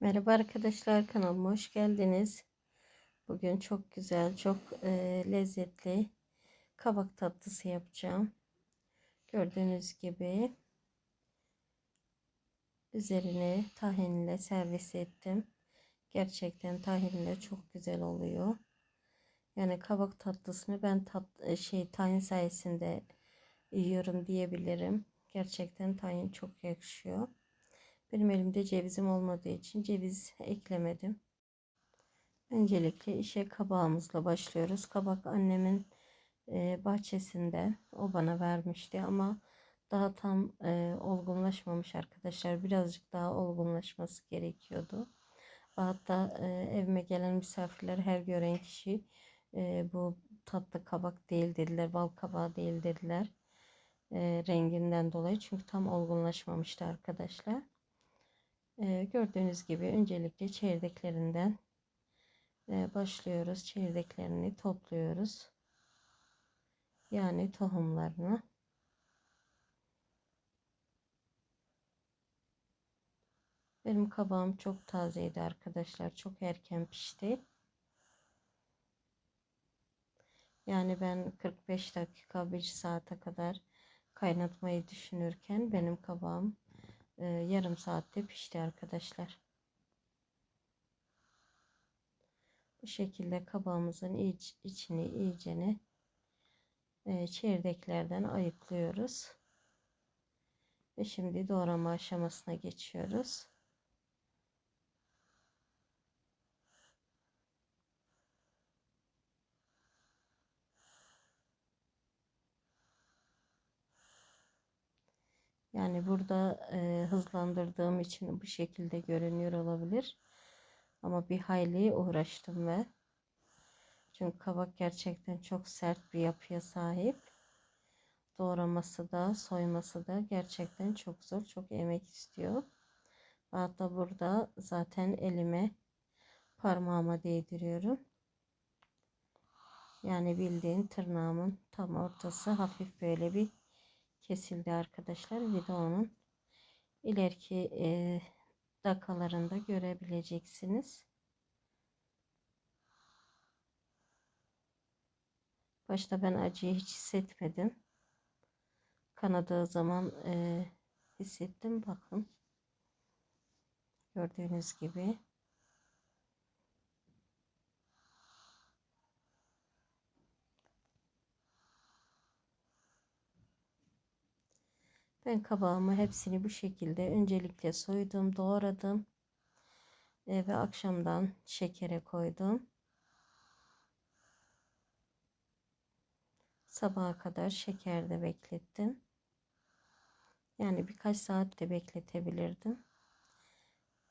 Merhaba arkadaşlar kanalıma hoş geldiniz. Bugün çok güzel, çok e, lezzetli kabak tatlısı yapacağım. Gördüğünüz gibi üzerine tahinle servis ettim. Gerçekten tahinle çok güzel oluyor. Yani kabak tatlısını ben tat, e, şey tahin sayesinde yiyorum diyebilirim. Gerçekten tahin çok yakışıyor. Benim elimde cevizim olmadığı için ceviz eklemedim. Öncelikle işe kabağımızla başlıyoruz. Kabak annemin e, bahçesinde o bana vermişti ama daha tam e, olgunlaşmamış arkadaşlar. Birazcık daha olgunlaşması gerekiyordu. Hatta e, evime gelen misafirler her gören kişi e, bu tatlı kabak değil dediler. Bal kabağı değil dediler. E, renginden dolayı çünkü tam olgunlaşmamıştı arkadaşlar. Ee, gördüğünüz gibi öncelikle çekirdeklerinden e, başlıyoruz. Çekirdeklerini topluyoruz. Yani tohumlarını. Benim kabağım çok tazeydi arkadaşlar. Çok erken pişti. Yani ben 45 dakika 1 saate kadar kaynatmayı düşünürken benim kabağım e, yarım saatte pişti arkadaşlar. Bu şekilde kabağımızın iç, içini iyicene e, çekirdeklerden ayıklıyoruz. Ve şimdi doğrama aşamasına geçiyoruz. Yani burada e, hızlandırdığım için bu şekilde görünüyor olabilir. Ama bir hayli uğraştım ve çünkü kabak gerçekten çok sert bir yapıya sahip. Doğraması da soyması da gerçekten çok zor. Çok emek istiyor. Hatta burada zaten elime parmağıma değdiriyorum. Yani bildiğin tırnağımın tam ortası hafif böyle bir kesildi arkadaşlar. Videonun ileriki e, dakikalarında görebileceksiniz. Başta ben acıyı hiç hissetmedim. Kanadığı zaman e, hissettim. Bakın. Gördüğünüz gibi. Ben kabağımı hepsini bu şekilde öncelikle soydum, doğradım. E, ve akşamdan şekere koydum. Sabaha kadar şekerde beklettim. Yani birkaç saat de bekletebilirdim.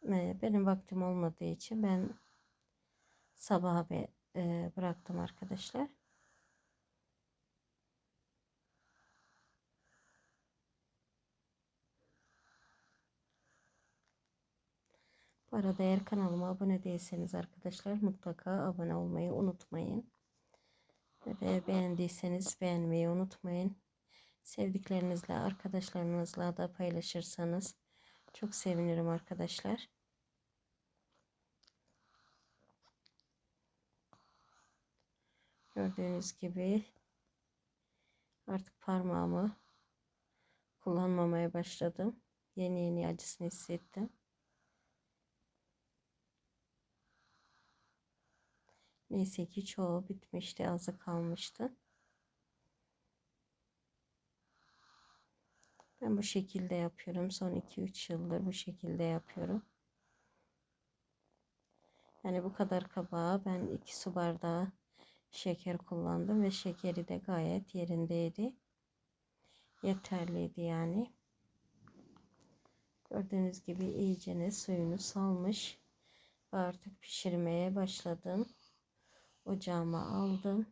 E, benim vaktim olmadığı için ben sabaha be, e, bıraktım arkadaşlar. Bu arada eğer kanalıma abone değilseniz arkadaşlar mutlaka abone olmayı unutmayın. Ve beğendiyseniz beğenmeyi unutmayın. Sevdiklerinizle, arkadaşlarınızla da paylaşırsanız çok sevinirim arkadaşlar. Gördüğünüz gibi artık parmağımı kullanmamaya başladım. Yeni yeni acısını hissettim. Neyse ki çoğu bitmişti, azı kalmıştı. Ben bu şekilde yapıyorum. Son 2-3 yıldır bu şekilde yapıyorum. Yani bu kadar kabağa ben 2 su bardağı şeker kullandım ve şekeri de gayet yerindeydi. Yeterliydi yani. Gördüğünüz gibi iyicene suyunu salmış. Ve artık pişirmeye başladım ocağıma aldım.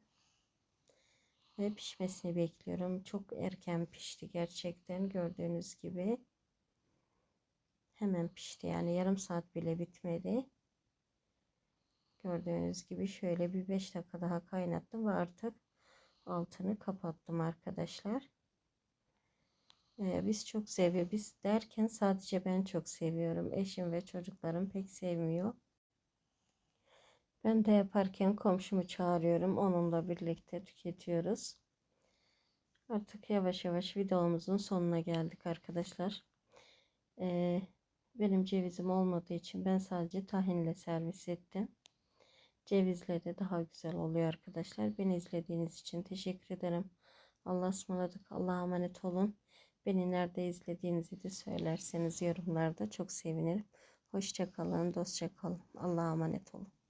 Ve pişmesini bekliyorum. Çok erken pişti gerçekten gördüğünüz gibi. Hemen pişti yani yarım saat bile bitmedi. Gördüğünüz gibi şöyle bir 5 dakika daha kaynattım ve artık altını kapattım arkadaşlar. Ee, biz çok seviyor. Biz derken sadece ben çok seviyorum. Eşim ve çocuklarım pek sevmiyor. Ben de yaparken komşumu çağırıyorum. Onunla birlikte tüketiyoruz. Artık yavaş yavaş videomuzun sonuna geldik arkadaşlar. Ee, benim cevizim olmadığı için ben sadece tahinle servis ettim. Cevizle de daha güzel oluyor arkadaşlar. Beni izlediğiniz için teşekkür ederim. Allah'a ısmarladık. Allah'a emanet olun. Beni nerede izlediğinizi de söylerseniz yorumlarda çok sevinirim. Hoşça kalın, dostça kalın. Allah'a emanet olun.